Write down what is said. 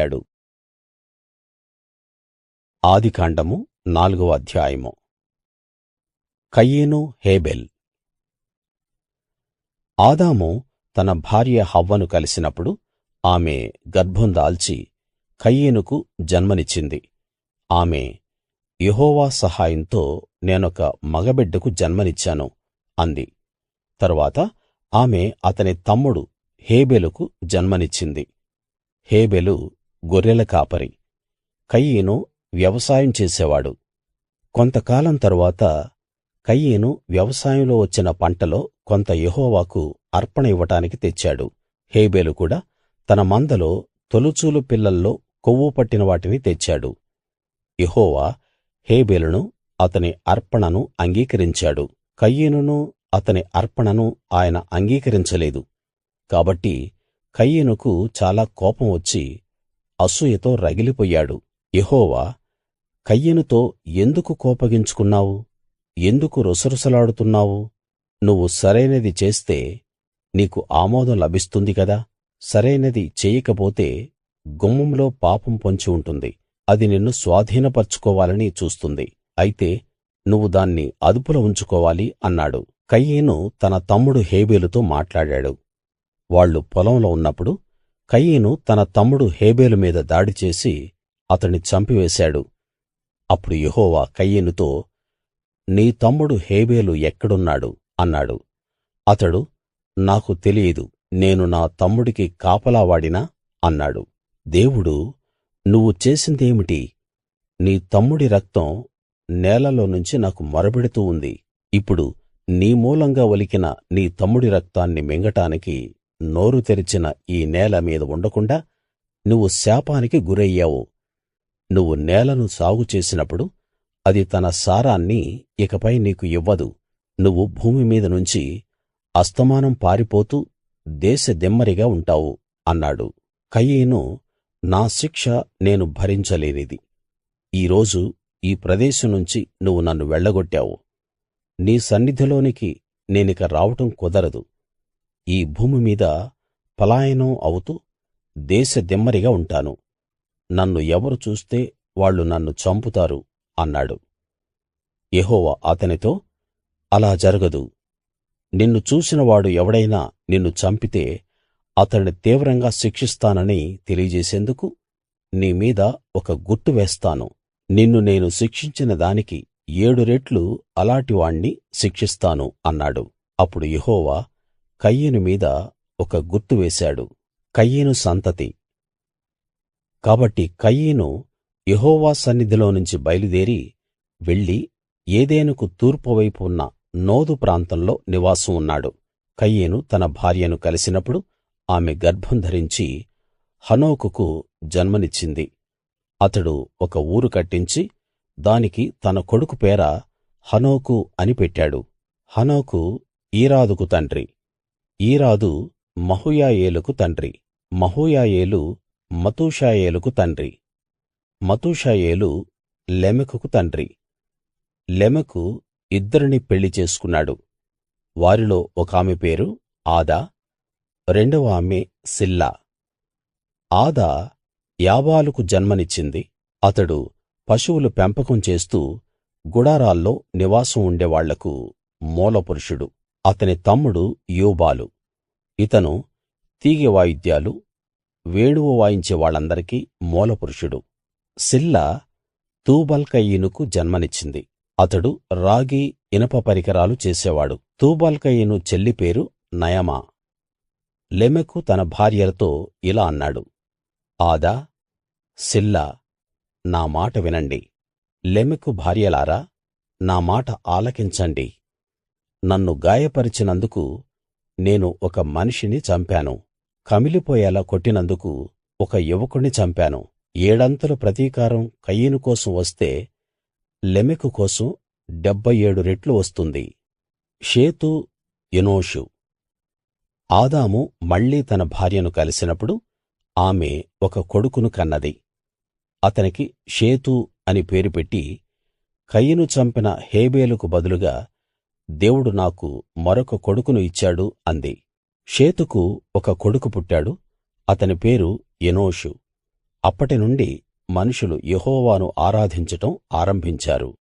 పెట్టాడు ఆదికాండము నాలుగవ అధ్యాయము. కయీను హేబెల్. ఆదాము తన భార్య హవ్వను కలిసినప్పుడు ఆమె గర్భం దాల్చి కయీనుకు జన్మనిచ్చింది. ఆమె యెహోవా సహాయంతో నేనొక మగబిడ్డకు జన్మనిచ్చాను అంది. తరువాత ఆమె అతని తమ్ముడు హేబెలుకు జన్మనిచ్చింది. హేబెలు గొర్రెల కాపరి. కయీను వ్యవసాయం చేసేవాడు. కొంతకాలం తరువాత కయీను వ్యవసాయంలో వచ్చిన పంటలో కొంత యెహోవాకు అర్పణ ఇవ్వడానికి తెచ్చాడు. హేబెలు కూడా తన మందలో తొలుచూలు పిల్లల్లో కొవ్వు పట్టిన వాటిని తెచ్చాడు. యెహోవా హేబెలును అతని అర్పణను అంగీకరించాడు. కయీనును అతని అర్పణను ఆయన అంగీకరించలేదు. కాబట్టి కయీనుకు చాలా కోపం వచ్చి అసూయతో రగిలిపోయాడు. యెహోవా కయీనుతో ఎందుకు కోపగించుకున్నావు? ఎందుకు రుసరుసలాడుతున్నావు? నువ్వు సరైనది చేస్తే నీకు ఆమోదం లభిస్తుంది కదా? సరైనది చేయకపోతే గుమ్మంలో పాపం పొంచి ఉంటుంది. అది నిన్ను స్వాధీనపర్చుకోవాలని చూస్తుంది. అయితే నువ్వు దాన్ని అదుపులో ఉంచుకోవాలి అన్నాడు. కయీను తన తమ్ముడు హేబెలుతో మాట్లాడాడు. వాళ్ళు పొలంలో ఉన్నప్పుడు కయీను తన తమ్ముడు హేబెలు మీద దాడి చేసి అతణ్ణి చంపివేశాడు. అప్పుడు యెహోవా కయీనుతో నీ తమ్ముడు హేబెలు ఎక్కడున్నాడు? అన్నాడు. అతడు నాకు తెలియదు నేను నా తమ్ముడికి కాపలా వాడినా? అన్నాడు. దేవుడు నువ్వు చేసిందేమిటి నీ తమ్ముడి రక్తం నేలలో నుంచి నాకు మొరబెడుతూ ఉంది. ఇప్పుడు నీ మూలంగా ఒలికిన నీ తమ్ముడి రక్తాన్ని మింగటానికి నోరు తెరిచిన ఈ నేల మీద ఉండకుండా నువ్వు శాపానికి గురయ్యావు. నువ్వు నేలను సాగు చేసినప్పుడు అది తన సారాన్ని ఇకపై నీకు ఇవ్వదు. నువ్వు భూమి మీద నుంచి అస్తమానం పారిపోతూ దేశదిమ్మరిగా ఉంటావు అన్నాడు. కయీను నా శిక్ష నేను భరించలేనిది. ఈ రోజు ఈ ప్రదేశం నుంచి నువ్వు నన్ను వెళ్ళగొట్టావు. నీ సన్నిధిలోనికి నేనిక రావటం కుదరదు. ఈ భూమి మీద పలాయనం అవుతూ దేశదిమ్మరిగా ఉంటాను. నన్ను ఎవరు చూస్తే వాళ్ళు నన్ను చంపుతారు అన్నాడు. యెహోవా అతనితో అలా జరగదు. నిన్ను చూసినవాడు ఎవడైనా నిన్ను చంపితే అతణ్ణి తీవ్రంగా శిక్షిస్తానని తెలియజేసేందుకు నీ మీద ఒక గుర్తు వేస్తాను. నిన్ను నేను శిక్షించిన దానికి ఏడు రెట్లు అలాటి వాణ్ణి శిక్షిస్తాను అన్నాడు. అప్పుడు యెహోవా కయీను మీద ఒక గుర్తు వేశాడు. కయీను సంతతి. కాబట్టి కయీను యెహోవా సన్నిధిలోనుంచి బయలుదేరి వెళ్ళి ఏదెనుకు తూర్పు వైపు ఉన్న నోదు ప్రాంతంలో నివాసం ఉన్నాడు. కయీను తన భార్యను కలిసినప్పుడు ఆమె గర్భం ధరించి హనోకుకు జన్మనిచ్చింది. అతడు ఒక ఊరు కట్టించి దానికి తన కొడుకు పేర హనోకు అని పెట్టాడు. హనోకు ఈరాదుకు తండ్రి. ఈరాదు మహూయాయేలుకు తండ్రి. మహూయాయేలు మతూషాయేలుకు తండ్రి. మతూషాయేలు లెమెకుకు తండ్రి. లెమెకు ఇద్దరిని పెళ్ళి చేసుకున్నాడు. వారిలో ఒకామె పేరు ఆదా రెండవ ఆమె సిల్లా. ఆదా యాబాలుకు జన్మనిచ్చింది. అతడు పశువులు పెంపకం చేస్తూ గుడారాల్లో నివాసం ఉండేవాళ్ళకు మూలపురుషుడు. అతని తమ్ముడు యూబాలు. ఇతను తీగె వాయిద్యాలు వేణువు వాయించే వాళ్ళందరికీ మూలపురుషుడు. సిల్లా తూబల్కయీనుకు జన్మనిచ్చింది. అతడు రాగి ఇనప పరికరాలు చేసేవాడు. తూబల్కయీను చెల్లి పేరు నయమా. లెమెకు తన భార్యలతో ఇలా అన్నాడు. ఆదా సిల్లా నా మాట వినండి. లెమెకు భార్యలారా నా మాట ఆలకించండి. నన్ను గాయపరిచినందుకు నేను ఒక మనిషిని చంపాను. కమిలిపోయేలా కొట్టినందుకు ఒక యువకుణ్ణి చంపాను. ఏడంతలు ప్రతీకారం కయీను కోసం వస్తే లెమెకు కోసం డెబ్భై ఏడు రెట్లు వస్తుంది. షేతు ఎనోషు. ఆదాము మళ్ళీ తన భార్యను కలిసినప్పుడు ఆమె ఒక కొడుకును కన్నది. అతనికి షేతు అని పేరు పెట్టి కయీను చంపిన హేబేలుకు బదులుగా దేవుడు నాకు మరొక కొడుకును ఇచ్చాడు అంది. షేతుకు ఒక కొడుకు పుట్టాడు అతని పేరు ఎనోషు. అప్పటినుండి మనుషులు యెహోవాను ఆరాధించడం ఆరంభించారు.